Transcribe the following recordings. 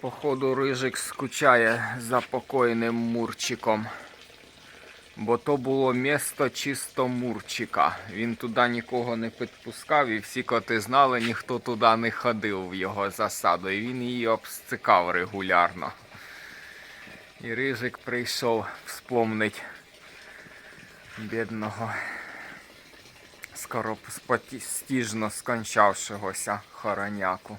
Походу рижик скучає за покойним мурчиком. Бо то було місто чисто мурчика. Він туди нікого не підпускав, і всі коти знали, ніхто туди не ходив в його засаду. І він її обстикав регулярно. І рижик прийшов вспомнить бідного скоропостіжно скончавшогося хороняку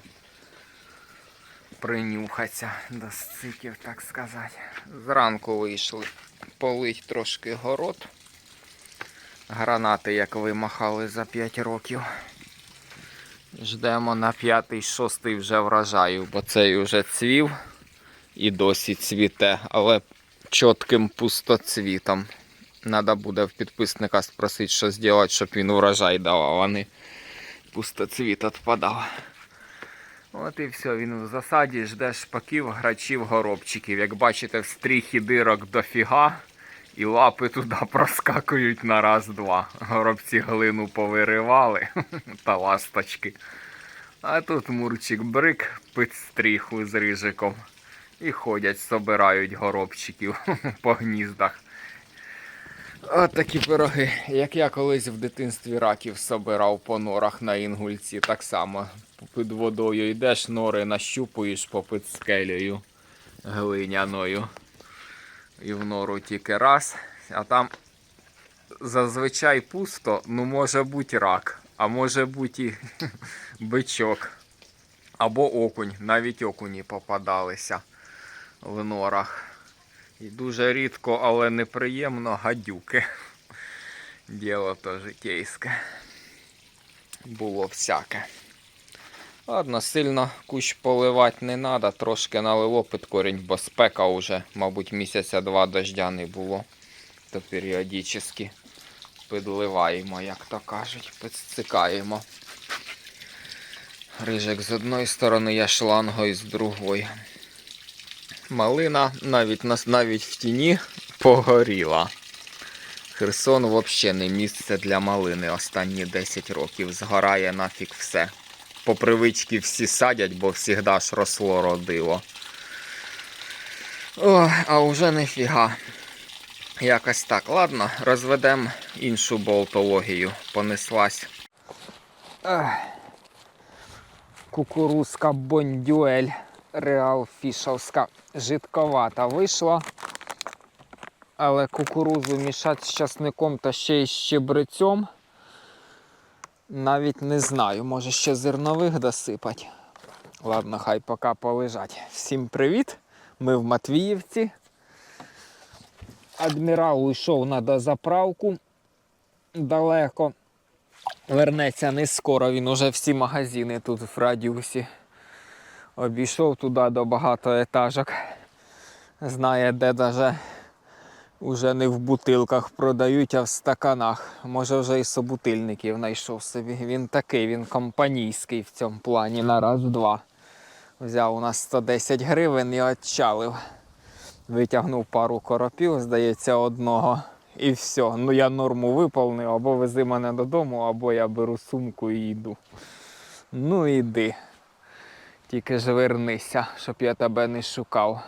принюхаться до сциків, так сказати. Зранку вийшли полить трошки город. Гранати, як вимахали за 5 років. Ждемо на п'ятий, шостий вже врожаю, бо цей вже цвів і досі цвіте, але чітким пустоцвітом. Надо буде в підписника спросити, що зробити, щоб він урожай давав, а не пустоцвіт відпадав. От і все, він в засаді жде шпаків, грачів, горобчиків. Як бачите, в стріхі дирок дофіга, і лапи туди проскакують на раз-два. Горобці глину повиривали та ласточки. А тут мурчик брик під стріху з рижиком. І ходять, собирають горобчиків по гніздах. От такі пироги. Як я колись в дитинстві раків собирав по норах на інгульці, так само під водою йдеш, нори нащупуєш попід скелею глиняною. І в нору тільки раз, а там зазвичай пусто, ну може бути рак, а може бути і бичок. Або окунь, навіть окуні попадалися в норах. І дуже рідко, але неприємно гадюки. Діло то житейське. Було всяке. Ладно, сильно кущ поливати не треба, трошки налило під корінь, бо спека вже, мабуть, місяця два дождя не було. То періодично підливаємо, як то кажуть, підстикаємо. Рижик з одної сторони, я шлангою з другої. Малина навіть, навіть в тіні погоріла. Херсон взагалі не місце для малини останні 10 років. Згорає нафіг все. По привичці всі садять, бо завжди ж росло родило. О, а вже нефіга. Якось так. Ладно, розведемо іншу болтологію. Понеслась. Кукурузка бондюель реал фішовська жидковата вийшла. Але кукурузу мішати з часником та ще й з щебрецем. Навіть не знаю, може ще зернових досипать. Ладно, хай поки полежать. Всім привіт! Ми в Матвіївці. Адмірал уйшов на дозаправку далеко. Вернеться не скоро, він уже всі магазини тут в радіусі. Обійшов туди до багатоетажок. Знає, де даже уже не в бутилках продають, а в стаканах. Може вже і собутильників знайшов собі. Він такий, він компанійський в цьому плані на раз-два. Взяв у нас 110 гривень і отчалив. Витягнув пару коропів, здається, одного. І все. Ну я норму виповнив, або вези мене додому, або я беру сумку і йду. Ну іди. Тільки ж вернися, щоб я тебе не шукав.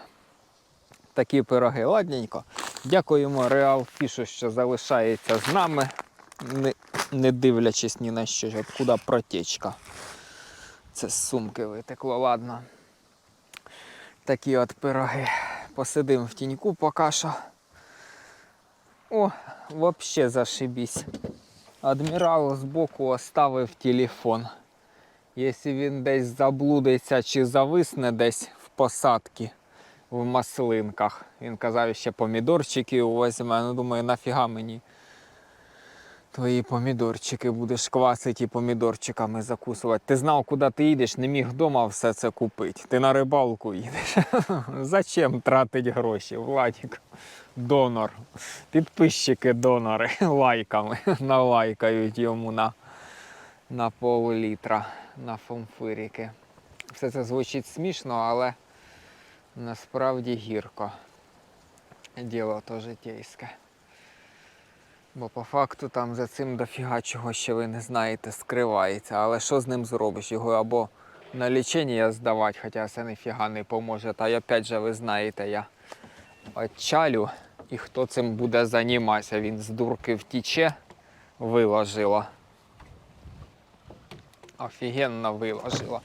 Такі пироги, ладненько. Дякуємо Реал Фішу, що залишається з нами, не, не дивлячись ні на що, откуда протечка. Це з сумки витекло, ладно. Такі от пироги. Посидим в тіньку поки що. О, вообще зашибісь. Адмірал збоку оставив телефон. Якщо він десь заблудиться чи зависне десь в посадці в маслинках. Він казав, ще помідорчики візьме. Ну, думаю, нафіга мені твої помідорчики будеш квасити і помідорчиками закусувати. Ти знав, куди ти їдеш, не міг вдома все це купити. Ти на рибалку їдеш. Зачем тратити гроші? Владик, донор. Підписчики донори лайками налайкають йому на, на пол літра на фомфирики. Все це звучить смішно, але насправді гірко. Діло то житейське. Бо по факту там за цим дофіга чого ще ви не знаєте скривається. Але що з ним зробиш? Його або на лічення здавати, хоча це ніфіга не поможе. Та й опять же, ви знаєте, я отчалю, і хто цим буде займатися, він з дурки втіче, виложила. Офігенно виложила.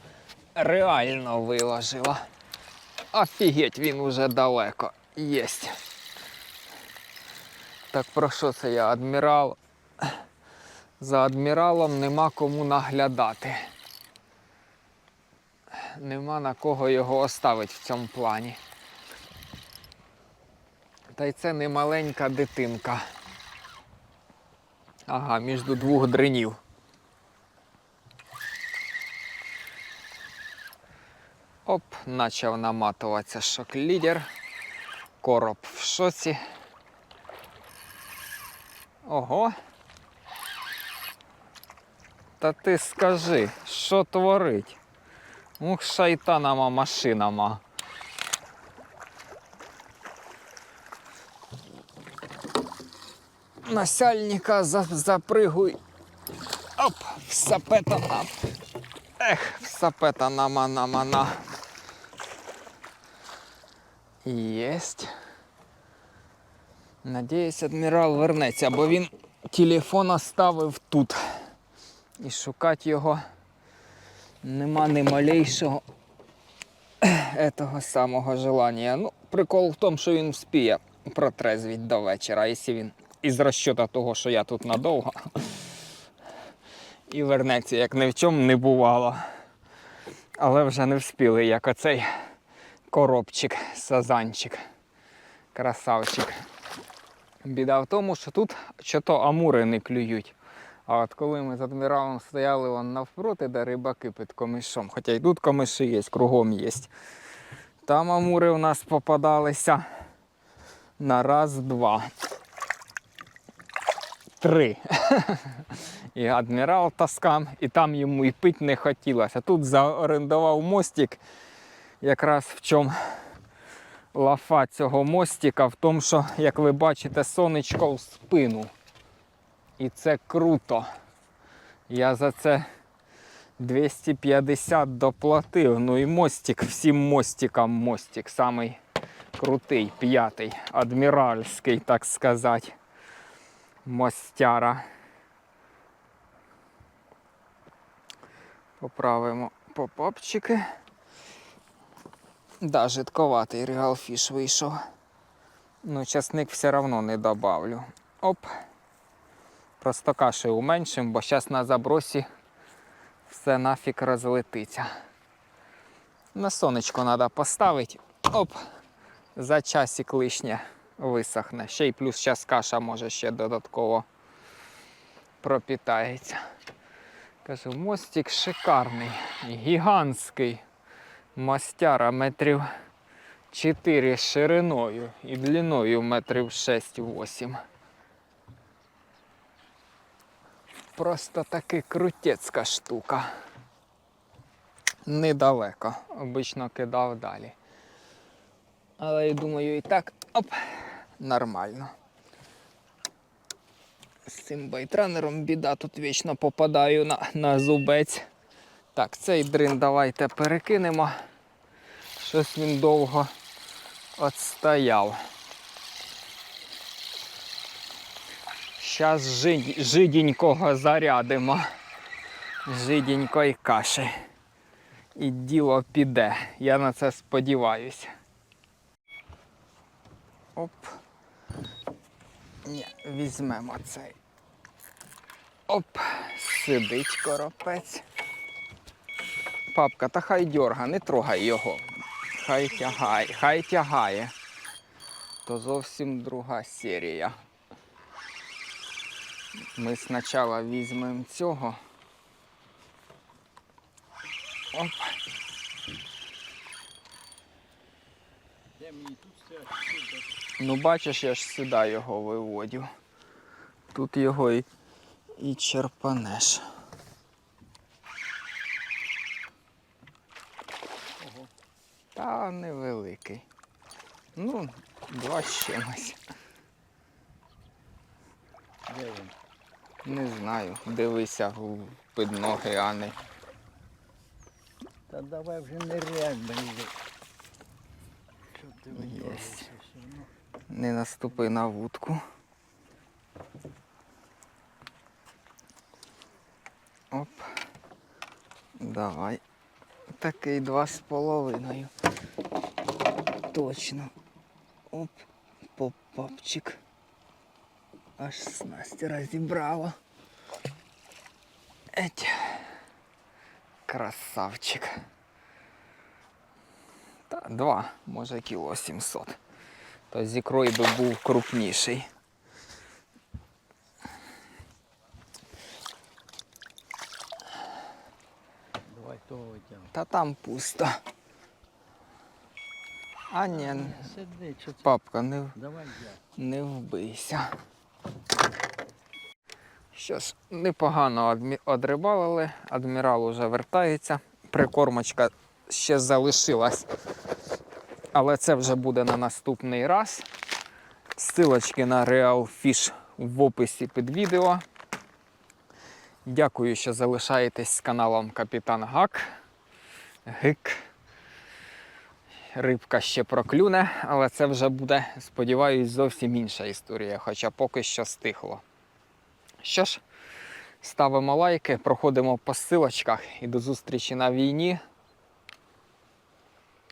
Реально виложила. Офігеть, він уже далеко. Єсть. Так про що це я? Адмірал. За адміралом нема кому наглядати. Нема на кого його оставити в цьому плані. Та й це не маленька дитинка. Ага, між двох дринів. Оп, почав наматуватися шок-лідер. Короб в шоці. Ого. Та ти скажи, що творить? Ух, шайтанама машинама. Насяльника за, запригуй. Оп, сапета нам. Ех, сапета нама нама на. Єсть. Надіюсь, адмірал вернеться, бо він телефон оставив тут. І шукати його нема ні малейшого этого самого желання. Ну, прикол в тому, що він вспіє протрезвіть до вечора, якщо він із розчота того, що я тут надовго. І вернеться, як ні в чому не бувало. Але вже не вспіли, як оцей коробчик, сазанчик, красавчик. Біда в тому, що тут що то амури не клюють. А от коли ми з адміралом стояли вон навпроти, де рибаки під комишом, хоча й тут комиші є, кругом є. Там амури у нас попадалися на раз, два. Три. І адмірал таскам, і там йому і пить не хотілося. Тут заорендував мостик, якраз в чому лафа цього мостика, в тому, що, як ви бачите, сонечко в спину. І це круто. Я за це 250 доплатив. Ну і мостик, всім мостикам мостик, самий крутий, п'ятий, адміральський, так сказати. Мостяра. Поправимо попапчики. Да, жидковатий регалфіш вийшов. Ну, часник все одно не добавлю. Оп. Просто каші уменшим, бо зараз на забросі все нафіг розлетиться. На сонечко треба поставити. Оп. За часик лишнє висохне. Ще й плюс зараз каша може ще додатково пропітається. Кажу, мостик шикарний, гігантський. Мастяра метрів 4 шириною і длиною метрів 6-8. Просто таки крутецька штука. Недалеко. Обично кидав далі. Але я думаю, і так оп, нормально. З цим байтренером біда, тут вічно попадаю на, на зубець. Так, цей дрин давайте перекинемо. Щось він довго отстояв. Зараз жид, жиденького зарядимо. Жиденької каші. І діло піде. Я на це сподіваюся. Оп. Ні, візьмемо цей. Оп, сидить коропець. Папка, та хай дьорга, не трогай його. Хай тягає, хай тягає. То зовсім друга серія. Ми спочатку візьмемо цього. Оп. Ну бачиш, я ж сюди його виводю. Тут його і, і черпанеш. Ого. Та невеликий. Ну, два з чимось. Де він? Не знаю. Дивися під ноги, а не. Та давай вже не реально, блін. Що ти виділаєшся? Не наступи на вудку. Оп. Давай. Такий два з половиною. Точно. Оп. Попапчик. Аж снасті розібрала. Еть. Красавчик. Та два, може кіло сімсот. То з ікрою би був крупніший. Давай того витягнемо. Та там пусто. А ні, папка, не, не вбийся. Що ж, непогано одрибалили, адмірал уже вертається. Прикормочка ще залишилась. Але це вже буде на наступний раз. Силочки на Real Fish в описі під відео. Дякую, що залишаєтесь з каналом Капітан Гак. Гик. Рибка ще проклюне, але це вже буде, сподіваюсь, зовсім інша історія, хоча поки що стихло. Що ж, ставимо лайки, проходимо по силочках і до зустрічі на війні.